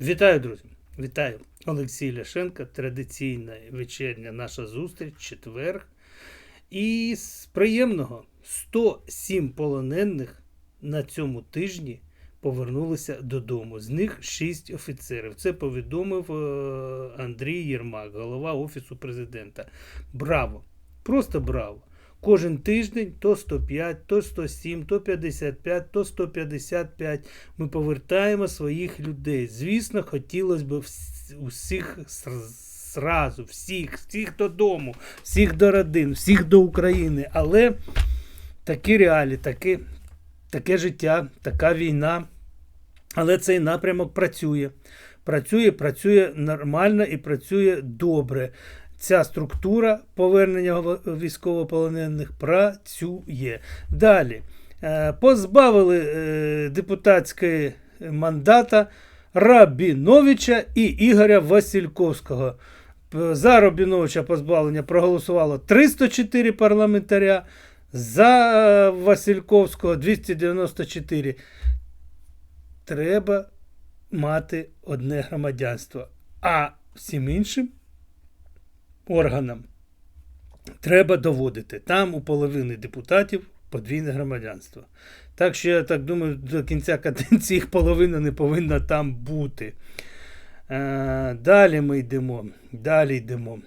Вітаю, друзі! Вітаю! Олексій Ляшенко. Традиційна вечірня наша зустріч, четверг. І з приємного 107 полонених на цьому тижні повернулися додому. З них 6 офіцерів. Це повідомив е, Андрій Єрмак, голова Офісу президента. Браво! Просто браво! Кожен тиждень то 105, то 107, то 55, то 155. Ми повертаємо своїх людей. Звісно, хотілося б усіх зразу, всіх, всіх додому, всіх до родин, всіх до України. Але такі реалії, таке, таке життя, така війна. Але цей напрямок працює. Працює, працює нормально і працює добре. Ця структура повернення військовополонених працює. Далі. Е, Позбавили е, депутатської мандата Рабіновича і Ігоря Васильковського. За Рабіновича позбавлення проголосувало 304 парламентаря, за е, Васильковського 294 треба мати одне громадянство. А всім іншим органам треба доводити. Там у половини депутатів подвійне громадянство. Так що я так думаю, до кінця каденції їх половина не повинна там бути. Е, далі ми йдемо. Далі йдемо.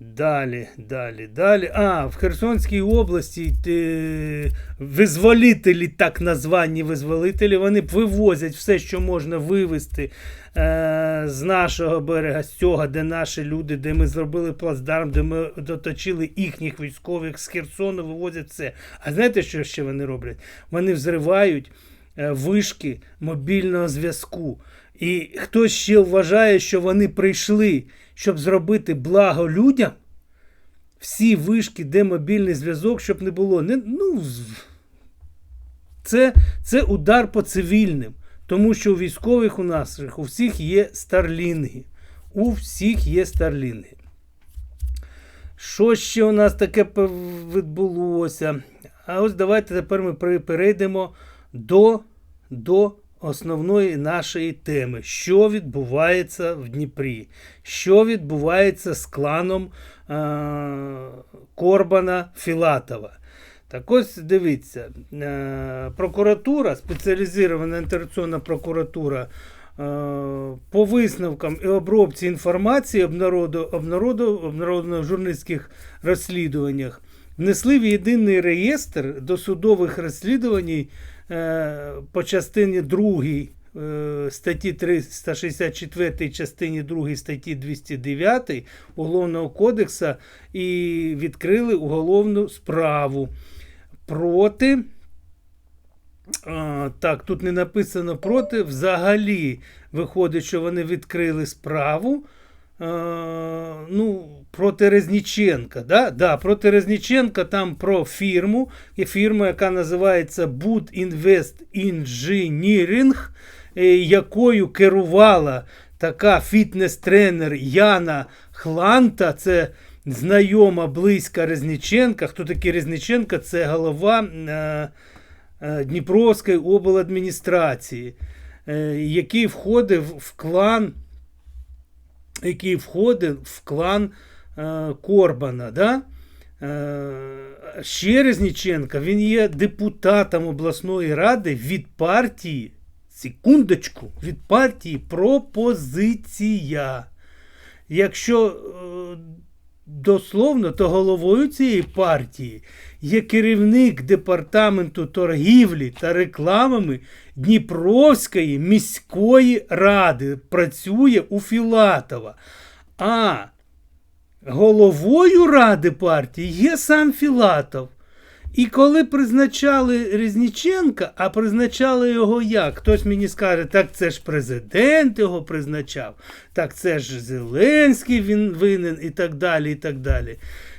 Далі, далі, далі. А, в Херсонській області е, визволителі, так названі визволителі, вони вивозять все, що можна вивезти е, з нашого берега, з цього, де наші люди, де ми зробили плацдарм, де ми доточили їхніх військових з Херсону, вивозять все. А знаєте, що ще вони роблять? Вони взривають е, вишки мобільного зв'язку. І хтось ще вважає, що вони прийшли, щоб зробити благо людям. Всі вишки, де мобільний зв'язок, щоб не було. Не, ну, це, це удар по цивільним. Тому що у військових у нас у всіх є старлінги. У всіх є старлінги. Що ще у нас таке відбулося? А ось давайте тепер ми перейдемо до, до основної нашої теми. Що відбувається в Дніпрі? Що відбувається з кланом е- Корбана Філатова? Так ось дивіться, е, прокуратура, спеціалізована антикорупційна прокуратура е, по висновкам і обробці інформації обнароду, обнароду, обнародованої в журналістських розслідуваннях внесли в єдиний реєстр досудових розслідувань по частині 2 е, статті 364 частині 2 статті 209 Уголовного кодексу і відкрили уголовну справу проти. Так, тут не написано проти. Взагалі виходить, що вони відкрили справу. Ну, проти Резніченка. Да? Да, проти Резніченка там про фірму. Є фірма, яка називається Boot Invest Engineering, е, якою керувала така фітнес-тренер Яна Хланта. Це знайома близька Резніченка. Хто такий Резніченка? Це голова е, е, Дніпровської обладміністрації, який входив в клан, який входив в клан Корбана. Да? Е, ще Резніченка, він є депутатом обласної ради від партії, секундочку, від партії пропозиція. Якщо е, дословно, то головою цієї партії є керівник департаменту торгівлі та рекламами Дніпровської міської ради. Працює у Філатова. А головою ради партії є сам Філатов. І коли призначали Різніченка, а призначали його як? Хтось мені скаже, так це ж президент його призначав, так це ж Зеленський він винен і так далі. і так далі.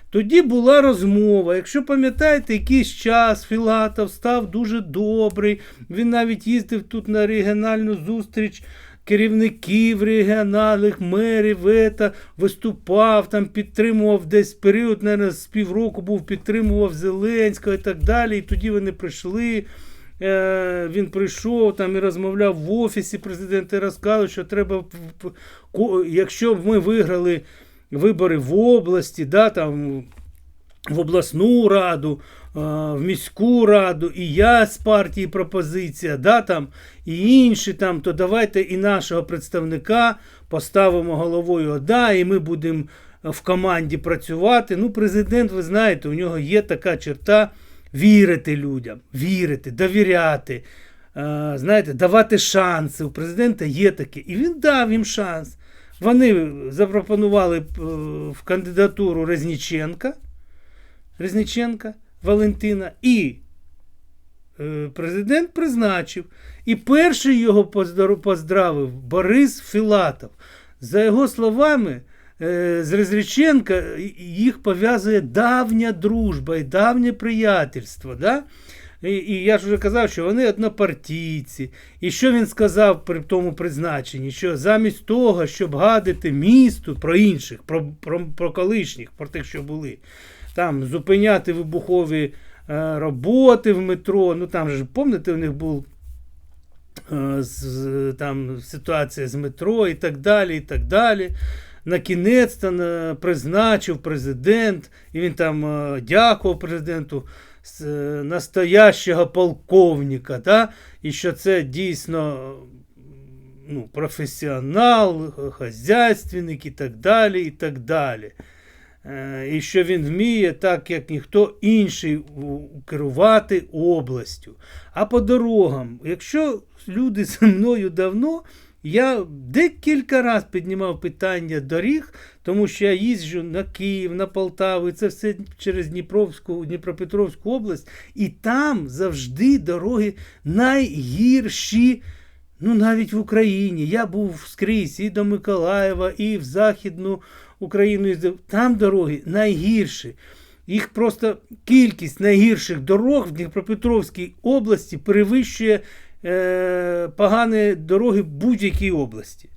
Тоді була розмова. Якщо пам'ятаєте, якийсь час Філатов став дуже добрий. Він навіть їздив тут на регіональну зустріч керівників регіоналів, мерів, ета, виступав, там підтримував десь період, наверное, з півроку був, підтримував Зеленського і так далі. І тоді вони прийшли е, він прийшов там і розмовляв в офісі президента і розказував, що треба, якщо б ми виграли вибори в області, да, там, в обласну раду, в міську раду, і я з партії пропозиція, да, там, і інші там, то давайте і нашого представника поставимо головою ОДА, і ми будемо в команді працювати. Ну, президент, ви знаєте, у нього є така черта вірити людям, вірити, довіряти. е, Знаєте, давати шанси. У президента є таке. І він дав їм шанс. Вони запропонували е, в кандидатуру Резніченка, Резніченка Валентина, і е, президент призначив. І перший його поздравив Борис Філатов. За його словами, е, з Резніченка їх пов'язує давня дружба і давнє приятельство. Да? І, і я ж вже казав, що вони однопартійці. І що він сказав при тому призначенні? Що замість того, щоб гадити місту про інших, про, про, про колишніх, про тих, що були, там зупиняти вибухові е, роботи в метро. Ну там же, пам'ятаєте, у них був е, там ситуація з метро і так далі. і так далі. На кінець призначив президент, і він там е, дякував президенту з е, настоящого полковника, да? і що це дійсно ну, професіонал, хазяйственник і так далі. і так далі. Е, І що він вміє, так як ніхто інший, керувати областю. А по дорогам, якщо люди зі мною давно, я декілька разів піднімав питання доріг, тому що я їжджу на Київ, на Полтаву, і це все через Дніпровську, Дніпропетровську область, і там завжди дороги найгірші. Ну, навіть в Україні. Я був скрізь і до Миколаєва, і в Західну Україну. Там дороги найгірші. Їх просто кількість найгірших дорог в Дніпропетровській області перевищує е, погані дороги будь-якій області.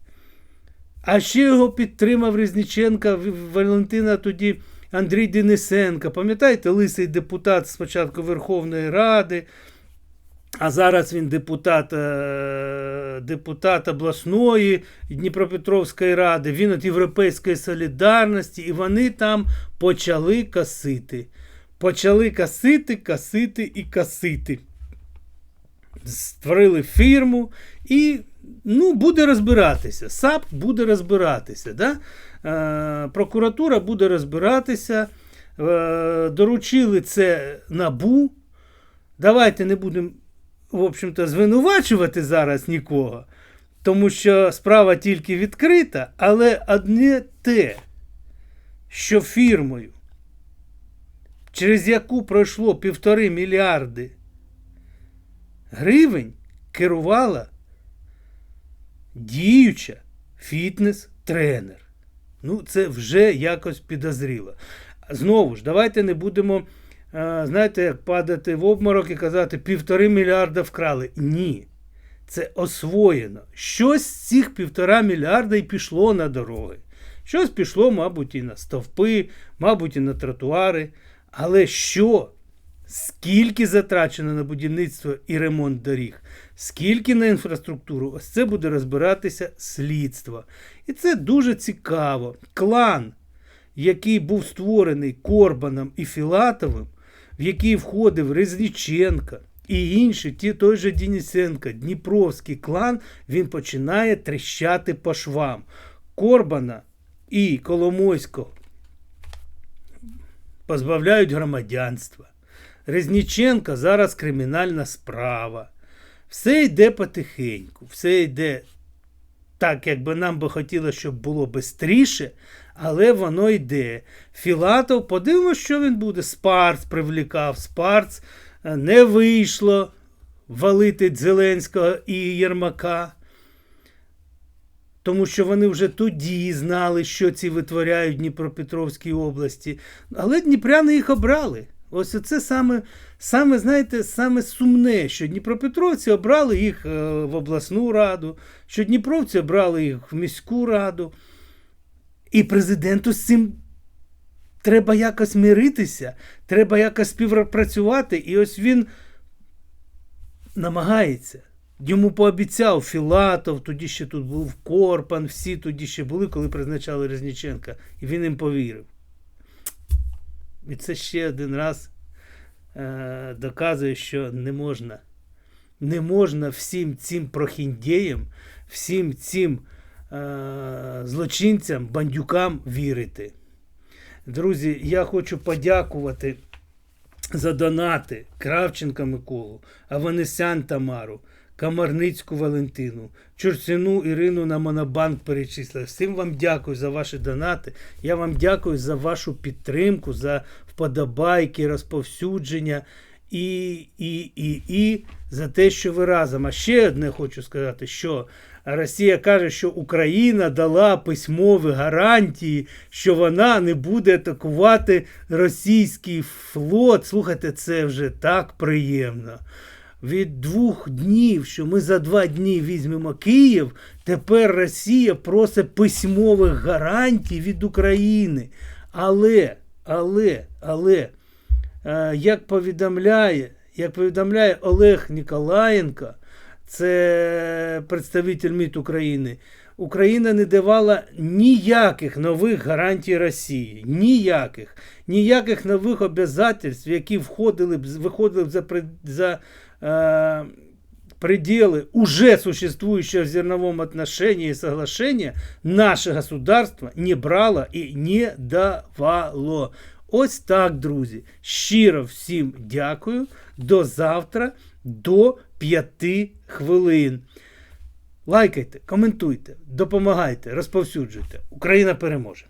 А ще його підтримав Резніченка, В- Валентина тоді Андрій Денисенко. Пам'ятаєте, лисий депутат спочатку Верховної Ради, а зараз він депутат, е, депутат обласної Дніпропетровської ради, він від Європейської солідарності, і вони там почали косити. Почали косити, косити і косити. Створили фірму і ну, буде розбиратися. САП буде розбиратися. Да? Е, прокуратура буде розбиратися. Е, доручили це набу. Давайте не будемо, в общем-то, звинувачувати зараз нікого, тому що справа тільки відкрита, але одне те, що фірмою, через яку пройшло півтори мільярди гривень, керувала діюча фітнес-тренер. Ну, це вже якось підозріло. Знову ж, давайте не будемо, знаєте, як падати в обморок і казати, півтори мільярда вкрали. Ні. Це освоєно. Щось з цих півтора мільярда і пішло на дороги. Щось пішло, мабуть, і на стовпи, мабуть, і на тротуари. Але що? Скільки затрачено на будівництво і ремонт доріг, скільки на інфраструктуру, ось це буде розбиратися слідство. І це дуже цікаво. Клан, який був створений Корбаном і Філатовим, в який входив Резніченка і інші, ті, той же Денисенко, Дніпровський клан, він починає тріщати по швам. Корбана і Коломойського позбавляють громадянства. Резніченка зараз кримінальна справа. Все йде потихеньку, все йде так, як би нам би хотілося, щоб було швидше, але воно йде. Філатов, подивимось, що він буде. Спарц привлікав. Спарц е, не вийшло валити Зеленського і Єрмака. Тому що вони вже тоді знали, що ці витворяють в Дніпропетровській області. Але дніпряни їх обрали. Ось це саме, саме, знаєте, саме сумне, що Дніпропетровці обрали їх е, в обласну раду, що Дніпровці обрали їх в міську раду. І президенту з цим треба якось миритися, треба якось співпрацювати. І ось він намагається. Йому пообіцяв Філатов, тоді ще тут був Корпан, всі тоді ще були, коли призначали Резніченка, і він їм повірив. І це ще один раз е, доказує, що не можна. Не можна всім цим прохіндіям, всім цим е, злочинцям, бандюкам вірити. Друзі, я хочу подякувати за донати Кравченка Миколу, Аванесян Тамару, Камарницьку Валентину, Чурцину Ірину на Монобанк перечислив. Всім вам дякую за ваші донати. Я вам дякую за вашу підтримку, за вподобайки, розповсюдження і, і, і, і за те, що ви разом. А ще одне хочу сказати, що Росія каже, що Україна дала письмові гарантії, що вона не буде атакувати російський флот. Слухайте, це вже так приємно. Від двох днів, що ми за два дні візьмемо Київ, тепер Росія просить письмових гарантій від України. Але, але, але, е, як повідомляє, як повідомляє Олег Ніколаєнко, це представитель МІД України, Україна не давала ніяких нових гарантій Росії. Ніяких. Ніяких нових обов'язательств, які входили б, виходили б за, за э, пределы уже существующего в зерновом отношении соглашения, наше государство не брало і не давало. Ось так, друзі. Щиро всім дякую. До завтра, до 5 хвилин. Лайкайте, коментуйте, допомагайте, розповсюджуйте. Україна переможе!